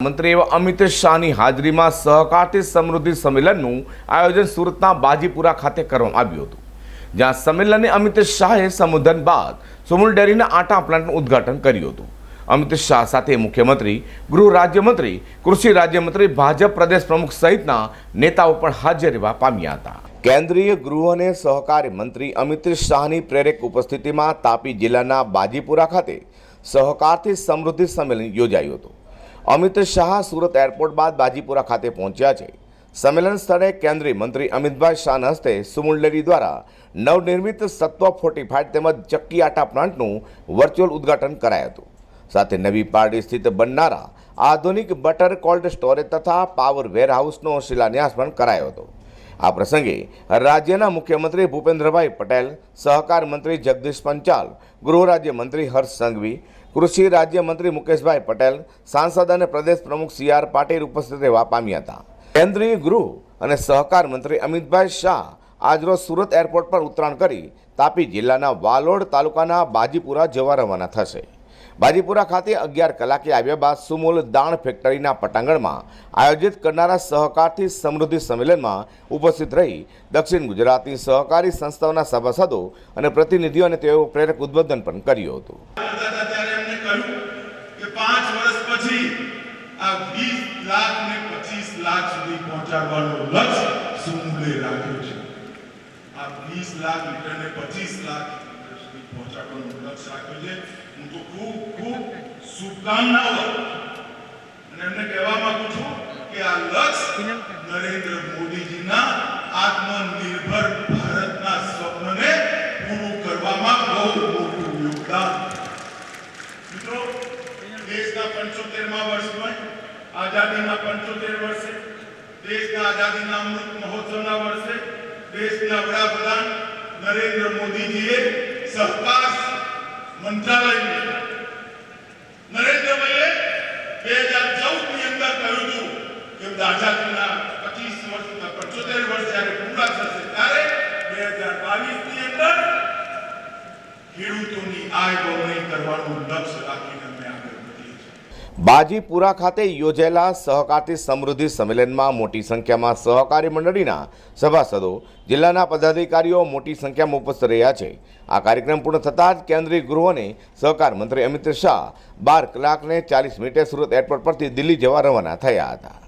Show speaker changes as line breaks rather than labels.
મંત્રી એવા અમિત શાહની હાજરીમાં સહકારથી સમૃદ્ધિ સંમેલનનું આયોજન સુરતના બાજીપુરા ખાતે કરવામાં આવ્યું હતું, જ્યાં સંમેલનને અમિત શાહે સંબોધન બાદ સુમુલ ડેરીના આટા પ્લાન્ટનું ઉદ્ઘાટન કર્યું હતું. અમિત શાહ સાથે મુખ્યમંત્રી, ગૃહ રાજ્યમંત્રી, કૃષિ રાજ્યમંત્રી, ભાજપ પ્રદેશ પ્રમુખ સહિતના નેતાઓ પણ હાજર રહેવા પામ્યા હતા. કેન્દ્રીય ગૃહ અને સહકારી મંત્રી અમિત શાહની પ્રેરક ઉપસ્થિતિમાં તાપી જિલ્લાના બાજીપુરા ખાતે સહકારથી સમૃદ્ધિ સંમેલન યોજાયું હતું. અમિત શાહ સુરત એરપોર્ટ બાદ બાજીપુરા ખાતે પહોંચ્યા છે. સંમેલન સ્થળે કેન્દ્રીય મંત્રી અમિતભાઈ શાહ હસ્તે સુમુલ દ્વારા નવનિર્મિત સત્વ ફોર્ટિફાઈડ તેમજ ચક્કી આટા પ્લાન્ટનું વર્ચ્યુઅલ ઉદ્ઘાટન કરાયું હતું. સાથે નવી પારડી સ્થિત બનનારા આધુનિક બટર કોલ્ડ સ્ટોરેજ તથા પાવર વેરહાઉસનો શિલાન્યાસ પણ કરાયો હતો. આ પ્રસંગે રાજ્યના મુખ્યમંત્રી ભૂપેન્દ્રભાઈ પટેલ, સહકાર મંત્રી જગદીશ પંચાલ, ગૃહ રાજ્યમંત્રી હર્ષ સંઘવી, કૃષિ રાજ્યમંત્રી મુકેશભાઈ પટેલ, સાંસદ અને પ્રદેશ પ્રમુખ સી આર પાટીલ ઉપસ્થિત રહેવા પામ્યા હતા. કેન્દ્રીય ગૃહ અને સહકાર મંત્રી અમિતભાઈ શાહ આજરોજ સુરત એરપોર્ટ પર ઉતરાણ કરી તાપી જિલ્લાના વાલોડ તાલુકાના બાજીપુરા જવા રવાના થશે. બાજીપુરા ખાતે અગિયાર કલાકે આવ્યા બાદ સુમૂલ દાણ ફેક્ટરીના પટાંગણમાં આયોજિત કરનારા સહકારથી સમૃદ્ધિ સંમેલનમાં ઉપસ્થિત રહી દક્ષિણ ગુજરાતની સહકારી સંસ્થાઓના સભાસદો અને પ્રતિનિધિઓ અને તેઓ પ્રેરક ઉદ્બોધન પણ કર્યું હતું.
લાખ લીટર ને પચીસ લાખ સુધી પહોંચાડવાનું લક્ષ્ય રાખ્યું છે. તો ખૂબ ખૂબ શુભકામનાઓ. અને એમને કહેવા માંગુ છું કે આ લક્ષ્ય નરેન્દ્ર મોદીજીના આત્મનિર્ભર ભારતના સ્વપ્નને પૂરું કરવામાં બહુ મોટું યોગદાન. મિત્રો, દેશના પંચોતેરમા વર્ષમાં આઝાદીના પંચોતેર વર્ષે, દેશના આઝાદીના અમૃત મહોત્સવના વર્ષે, દેશના વડાપ્રધાન નરેન્દ્ર મોદીજીએ સહકાર મંત્રાલયને નરેન્દ્રભાઈએ બે હજાર ચૌદની અંદર કહ્યું હતું આઝાદીના પચીસ વર્ષ પંચોતેર વર્ષ જ્યારે પૂરા થશે ત્યારે બે હજાર બાવીસની અંદર ખેડૂતોની આય બમણી કરવાનું લક્ષ્ય રાખીને
બાજીપુરા ખાતે યોજાયેલા સહકારથી સમૃદ્ધિ સંમેલનમાં મોટી સંખ્યામાં સહકારી મંડળીના સભાસદો, જિલ્લાના પદાધિકારીઓ મોટી સંખ્યામાં ઉપસ્થિત રહ્યા છે. આ કાર્યક્રમ પૂર્ણ થતાં જ કેન્દ્રીય ગૃહ અને સહકાર મંત્રી અમિત શાહ બાર કલાકને ચાલીસ મિનિટે સુરત એરપોર્ટ પરથી દિલ્હી જવા રવાના થયા હતા.